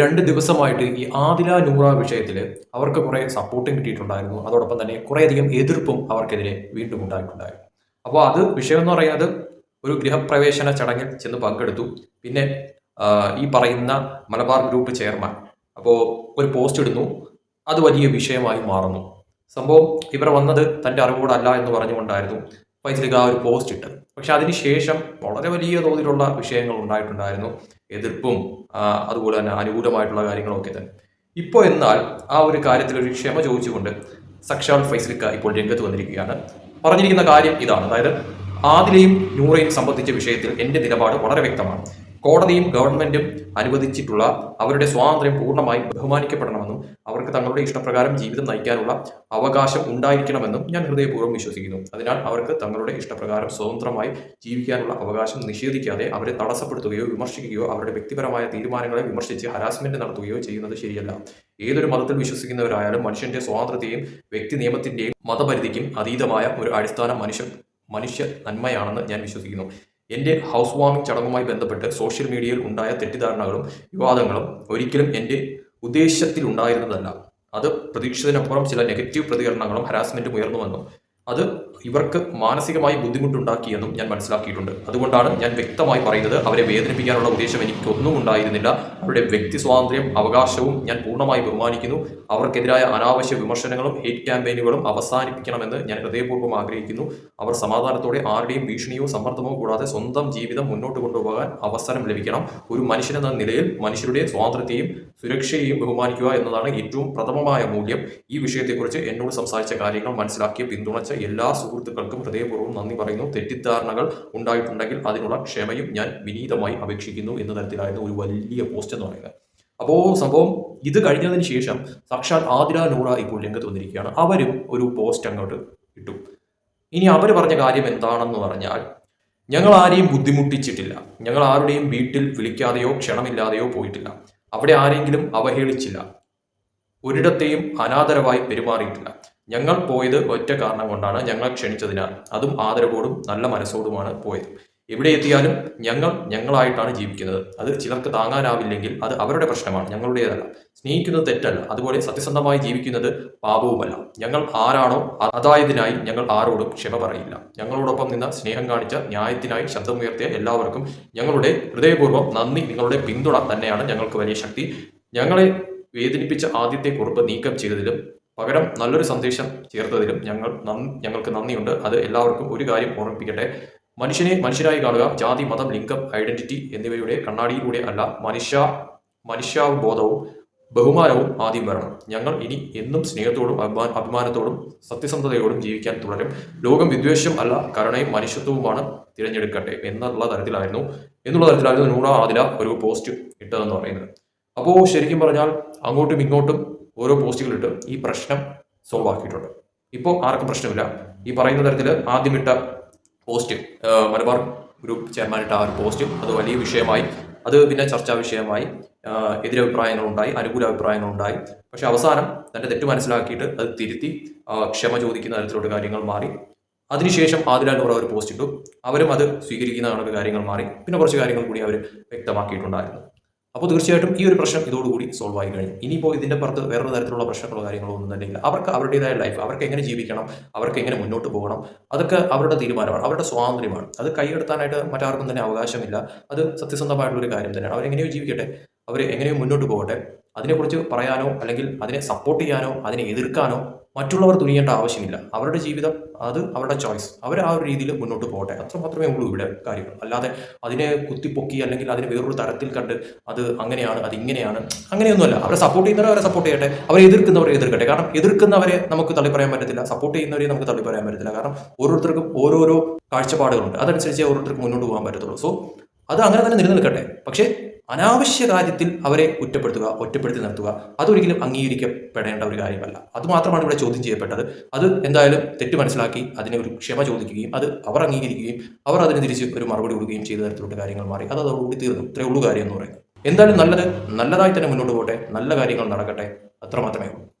രണ്ട് ദിവസമായിട്ട് ഈ ആദില നൂറ വിഷയത്തിൽ അവർക്ക് കുറേ സപ്പോർട്ടും കിട്ടിയിട്ടുണ്ടായിരുന്നു. അതോടൊപ്പം തന്നെ കുറേയധികം എതിർപ്പും അവർക്കെതിരെ വീണ്ടും ഉണ്ടായിട്ടുണ്ടായിരുന്നു. അപ്പോൾ അത് വിഷയം എന്ന് പറയുന്നത് ഒരു ഗൃഹപ്രവേശന ചടങ്ങിൽ ചെന്ന് പങ്കെടുത്തു. പിന്നെ ഈ പറയുന്ന മലബാർ ഗ്രൂപ്പ് ചെയർമാൻ അപ്പോൾ ഒരു പോസ്റ്റ് ഇടുന്നു. അത് വലിയ വിഷയമായി മാറുന്നു. സംഭവം ഇവർ വന്നത് തന്റെ അറിവോടല്ല എന്ന് പറഞ്ഞുകൊണ്ടായിരുന്നു. ഫൈസലിക്ക് ആ ഒരു പോസ്റ്റ് ഇട്ടത് പക്ഷെ അതിനുശേഷം വളരെ വലിയ തോതിലുള്ള വിഷയങ്ങൾ ഉണ്ടായിട്ടുണ്ടായിരുന്നു. എതിർപ്പും അതുപോലെ തന്നെ അനുകൂലമായിട്ടുള്ള കാര്യങ്ങളൊക്കെ തന്നെ. ഇപ്പോൾ എന്നാൽ ആ ഒരു കാര്യത്തിൽ ഒരു ക്ഷമ ചോദിച്ചുകൊണ്ട് സക്ഷാൽ ഫൈസലിക്ക ഇപ്പോൾ രംഗത്ത് വന്നിരിക്കുകയാണ്. പറഞ്ഞിരിക്കുന്ന കാര്യം ഇതാണ്. അതായത് ആദിലെയും നൂറയും സംബന്ധിച്ച വിഷയത്തിൽ എന്റെ നിലപാട് വളരെ വ്യക്തമാണ്. കോടതിയും ഗവൺമെന്റും അനുവദിച്ചിട്ടുള്ള അവരുടെ സ്വാതന്ത്ര്യം പൂർണമായും ബഹുമാനിക്കപ്പെടണമെന്നും അവർക്ക് തങ്ങളുടെ ഇഷ്ടപ്രകാരം ജീവിതം നയിക്കാനുള്ള അവകാശം ഉണ്ടായിരിക്കണമെന്നും ഞാൻ ഹൃദയപൂർവം വിശ്വസിക്കുന്നു. അതിനാൽ അവർക്ക് തങ്ങളുടെ ഇഷ്ടപ്രകാരം സ്വതന്ത്രമായി ജീവിക്കാനുള്ള അവകാശം നിഷേധിക്കാതെ അവരെ തടസ്സപ്പെടുത്തുകയോ വിമർശിക്കുകയോ അവരുടെ വ്യക്തിപരമായ തീരുമാനങ്ങളെ വിമർശിച്ച് ഹരാസ്മെന്റ് നടത്തുകയോ ചെയ്യുന്നത് ശരിയല്ല. ഏതൊരു മതത്തിൽ വിശ്വസിക്കുന്നവരായാലും മനുഷ്യന്റെ സ്വാതന്ത്ര്യത്തെയും വ്യക്തി നിയമത്തിന്റെയും മതപരിധിക്കും അതീതമായ ഒരു അടിസ്ഥാന മനുഷ്യ മനുഷ്യ നന്മയാണെന്ന് ഞാൻ വിശ്വസിക്കുന്നു. എന്റെ ഹൗസ് വാമിംഗ് ചടങ്ങുമായി ബന്ധപ്പെട്ട് സോഷ്യൽ മീഡിയയിൽ ഉണ്ടായ തെറ്റിദ്ധാരണകളും വിവാദങ്ങളും ഒരിക്കലും എന്റെ ഉദ്ദേശത്തിൽ ഉണ്ടായിരുന്നതല്ല അത് പ്രതീക്ഷിച്ചതിനപ്പുറം ചില നെഗറ്റീവ് പ്രതികരണങ്ങളും ഹരാസ്മെന്റും ഉയർന്നു വന്നു അത് ഇവർക്ക് മാനസികമായി ബുദ്ധിമുട്ടുണ്ടാക്കിയെന്നും ഞാൻ മനസ്സിലാക്കിയിട്ടുണ്ട്. അതുകൊണ്ടാണ് ഞാൻ വ്യക്തമായി പറയുന്നത് അവരെ വേദനിപ്പിക്കാനുള്ള ഉദ്ദേശം എനിക്കൊന്നും ഉണ്ടായിരുന്നില്ല. അവരുടെ വ്യക്തി സ്വാതന്ത്ര്യം അവകാശവും ഞാൻ പൂർണമായി ബഹുമാനിക്കുന്നു. അവർക്കെതിരായ അനാവശ്യ വിമർശനങ്ങളും ഹേറ്റ് ക്യാമ്പയിനുകളും അവസാനിപ്പിക്കണമെന്ന് ഞാൻ ഹൃദയപൂർവം ആഗ്രഹിക്കുന്നു. അവർ സമാധാനത്തോടെ ആരുടെയും ഭീഷണിയോ സമ്മർദ്ദമോ കൂടാതെ സ്വന്തം ജീവിതം മുന്നോട്ട് കൊണ്ടുപോകാൻ അവസരം ലഭിക്കണം. ഒരു മനുഷ്യനെന്ന നിലയിൽ മനുഷ്യരുടെ സ്വാതന്ത്ര്യത്തെയും സുരക്ഷയെയും ബഹുമാനിക്കുക എന്നതാണ് ഏറ്റവും പ്രഥമമായ മൂല്യം. ഈ വിഷയത്തെക്കുറിച്ച് എന്നോട് സംസാരിച്ച കാര്യങ്ങൾ മനസ്സിലാക്കിയ പിന്തുണച്ച എല്ലാ സുഹൃത്തുക്കൾക്കും ഹൃദയപൂർവം നന്ദി പറയുന്നു. തെറ്റിദ്ധാരണകൾ ഉണ്ടായിട്ടുണ്ടെങ്കിൽ അതിനുള്ള ക്ഷമയും ഞാൻ വിനീതമായി അപേക്ഷിക്കുന്നു എന്ന തരത്തിലായിരുന്നു ഒരു വലിയ പോസ്റ്റ് എന്ന് പറയുന്നത്. അപ്പോൾ സംഭവം ഇത് കഴിഞ്ഞതിന് ശേഷം സാക്ഷാൽ ആതിര നൂറ ഇപ്പോൾ രംഗത്ത് വന്നിരിക്കുകയാണ്. അവരും ഒരു പോസ്റ്റ് അങ്ങോട്ട് ഇട്ടു. ഇനി അവർ പറഞ്ഞ കാര്യം എന്താണെന്ന് പറഞ്ഞാൽ ഞങ്ങൾ ആരെയും ബുദ്ധിമുട്ടിച്ചിട്ടില്ല. ഞങ്ങൾ ആരുടെയും വീട്ടിൽ വിളിക്കാതെയോ ക്ഷണമില്ലാതെയോ പോയിട്ടില്ല. അവിടെ ആരെങ്കിലും അവഹേളിച്ചില്ല. ഒരിടത്തെയും അനാദരവായി പെരുമാറിയിട്ടില്ല. ഞങ്ങൾ പോയത് ഒറ്റ കാരണം കൊണ്ടാണ് ഞങ്ങൾ ക്ഷണിച്ചതിനാൽ. അതും ആദരവോടും നല്ല മനസ്സോടുമാണ് പോയത്. എവിടെ എത്തിയാലും ഞങ്ങൾ ഞങ്ങളായിട്ടാണ് ജീവിക്കുന്നത്. അത് ചിലർക്ക് താങ്ങാനാവില്ലെങ്കിൽ അത് അവരുടെ പ്രശ്നമാണ് ഞങ്ങളുടേതല്ല. സ്നേഹിക്കുന്നത് തെറ്റല്ല. അതുപോലെ സത്യസന്ധമായി ജീവിക്കുന്നത് പാപവുമല്ല. ഞങ്ങൾ ആരാണോ അതായതിനായി ഞങ്ങൾ ആരോടും ക്ഷമ പറയില്ല. ഞങ്ങളോടൊപ്പം നിന്ന് സ്നേഹം കാണിച്ച ന്യായത്തിനായി ശബ്ദമുയർത്തിയ എല്ലാവർക്കും ഞങ്ങളുടെ ഹൃദയപൂർവം നന്ദി. നിങ്ങളുടെ പിന്തുണ തന്നെയാണ് ഞങ്ങൾക്ക് വലിയ ശക്തി. ഞങ്ങളെ വേദനിപ്പിച്ച ആദ്യത്തെ കുറിപ്പ് നീക്കം ചെയ്തതിലും പകരം നല്ലൊരു സന്ദേശം ചേർത്തതിലും ഞങ്ങൾ ഞങ്ങൾക്ക് നന്ദിയുണ്ട്. അത് എല്ലാവർക്കും ഒരു കാര്യം ഓർമ്മിപ്പിക്കട്ടെ. മനുഷ്യനെ മനുഷ്യരായി കാണുക ജാതി മതം ലിംഗം ഐഡന്റിറ്റി എന്നിവയുടെ കണ്ണാടിയിലൂടെ അല്ല മനുഷ്യ മനുഷ്യാവബോധവും ബഹുമാനവും ആദ്യം വരണം. ഞങ്ങൾ ഇനി എന്നും സ്നേഹത്തോടും അഭിമാ അഭിമാനത്തോടും സത്യസന്ധതയോടും ജീവിക്കാൻ തുടരും. ലോകം വിദ്വേഷം അല്ല കരുണയും മനുഷ്യത്വവുമാണ് തിരഞ്ഞെടുക്കട്ടെ എന്നുള്ള തരത്തിലായിരുന്നു. എന്നുള്ള തരത്തിലായിരുന്നു നൂറ ആദില ഒരു പോസ്റ്റ് ഇട്ടതെന്ന് പറയുന്നത്. അപ്പോൾ ശരിക്കും പറഞ്ഞാൽ അങ്ങോട്ടും ഇങ്ങോട്ടും ഓരോ പോസ്റ്റുകളിട്ട് ഈ പ്രശ്നം സോൾവ് ആക്കിയിട്ടുണ്ട്. ഇപ്പോൾ ആർക്കും പ്രശ്നമില്ല. ഈ പറയുന്ന തരത്തിൽ ആദ്യമിട്ട പോസ്റ്റ് മലബാർ ഗ്രൂപ്പ് ചെയർമാൻ ഇട്ട ആ ഒരു പോസ്റ്റ് അത് വലിയ വിഷയമായി. അത് പിന്നെ ചർച്ചാ വിഷയമായി. എതിരഭിപ്രായങ്ങളുണ്ടായി അനുകൂല അഭിപ്രായങ്ങളുണ്ടായി പക്ഷെ അവസാനം തന്റെ തെറ്റ് മനസ്സിലാക്കിയിട്ട് അത് തിരുത്തി ക്ഷമ ചോദിക്കുന്ന തരത്തിലോട്ട് കാര്യങ്ങൾ മാറി. അതിനുശേഷം ആദില നൂറ ഒരു പോസ്റ്റ് ഇട്ടു. അവരും അത് സ്വീകരിക്കുന്ന കാര്യങ്ങൾ മാറി. പിന്നെ കുറച്ച് കാര്യങ്ങൾ കൂടി അവർ വ്യക്തമാക്കിയിട്ടുണ്ടായിരുന്നു. അപ്പോൾ തീർച്ചയായിട്ടും ഈ ഒരു പ്രശ്നം ഇതോടുകൂടി സോൾവ് ആയി കഴിഞ്ഞു. ഇനിയിപ്പോൾ ഇതിന്റെ പുറത്ത് വേറൊരു തരത്തിലുള്ള പ്രശ്നങ്ങളോ കാര്യങ്ങളോ ഒന്നും തന്നെ ഇല്ല. അവർക്ക് അവരുടേതായ ലൈഫ് അവർക്ക് എങ്ങനെ ജീവിക്കണം അവർക്ക് എങ്ങനെ മുന്നോട്ട് പോകണം അതൊക്കെ അവരുടെ തീരുമാനമാണ് അവരുടെ സ്വാതന്ത്ര്യമാണ്. അത് കൈയെടുത്താനായിട്ട് മറ്റാർക്കും തന്നെ അവകാശമില്ല. അത് സത്യസന്ധമായിട്ടുള്ള ഒരു കാര്യം തന്നെയാണ്. അവരെങ്ങനെയോ ജീവിക്കട്ടെ അവർ എങ്ങനെയോ മുന്നോട്ട് പോകട്ടെ. അതിനെക്കുറിച്ച് പറയാനോ അല്ലെങ്കിൽ അതിനെ സപ്പോർട്ട് ചെയ്യാനോ അതിനെ എതിർക്കാനോ മറ്റുള്ളവർ തുനിയേണ്ട ആവശ്യമില്ല. അവരുടെ ജീവിതം അത് അവരുടെ ചോയ്സ് അവർ ആ ഒരു രീതിയിൽ മുന്നോട്ട് പോകട്ടെ. അത്ര മാത്രമേ ഉള്ളൂ ഇവിടെ കാര്യങ്ങൾ. അല്ലാതെ അതിനെ കുത്തിപ്പൊക്കി അല്ലെങ്കിൽ അതിനെ വേറൊരു തരത്തിൽ കണ്ട് അത് അങ്ങനെയാണ് അത് ഇങ്ങനെയാണ് അങ്ങനെയൊന്നുമല്ല. അവരെ സപ്പോർട്ട് ചെയ്യുന്നവരെ അവരെ സപ്പോർട്ട് ചെയ്യട്ടെ. അവരെ എതിർക്കുന്നവരെ എതിർക്കട്ടെ. കാരണം എതിർക്കുന്നവരെ നമുക്ക് തള്ളി പറയാൻ പറ്റത്തില്ല. സപ്പോർട്ട് ചെയ്യുന്നവരെ നമുക്ക് തള്ളി പറയാൻ പറ്റത്തില്ല. കാരണം ഓരോരുത്തർക്കും ഓരോരോ കാഴ്ചപ്പാടുകളുണ്ട്. അതനുസരിച്ച് ഓരോരുത്തർക്ക് മുന്നോട്ട് പോകാൻ പറ്റത്തുള്ളൂ. സോ അത് അങ്ങനെ തന്നെ നിലനിൽക്കട്ടെ. പക്ഷേ അനാവശ്യ കാര്യത്തിൽ അവരെ കുറ്റപ്പെടുത്തുക ഒറ്റപ്പെടുത്തി നിർത്തുക. അതൊരിക്കലും അംഗീകരിക്കപ്പെടേണ്ട ഒരു കാര്യമല്ല. അത് മാത്രമാണ് ഇവിടെ ചോദ്യം ചെയ്യപ്പെട്ടത്. അത് എന്തായാലും തെറ്റ് മനസ്സിലാക്കി അതിനെ ഒരു ക്ഷമ ചോദിക്കുകയും അത് അവർ അംഗീകരിക്കുകയും അവർ അതിന് തിരിച്ച് ഒരു മറുപടി കൊടുക്കുകയും ചെയ്ത തരത്തിലുള്ള കാര്യങ്ങൾ മാറി. അത് അതോടുകൂടി തീർന്നു. ഇത്രയേ ഉള്ളൂ കാര്യം എന്ന് പറയുന്നത്. എന്തായാലും നല്ലത് നല്ലതായി തന്നെ മുന്നോട്ട് പോകട്ടെ നല്ല കാര്യങ്ങൾ നടക്കട്ടെ. അത്രമാത്രമേ ഉള്ളൂ.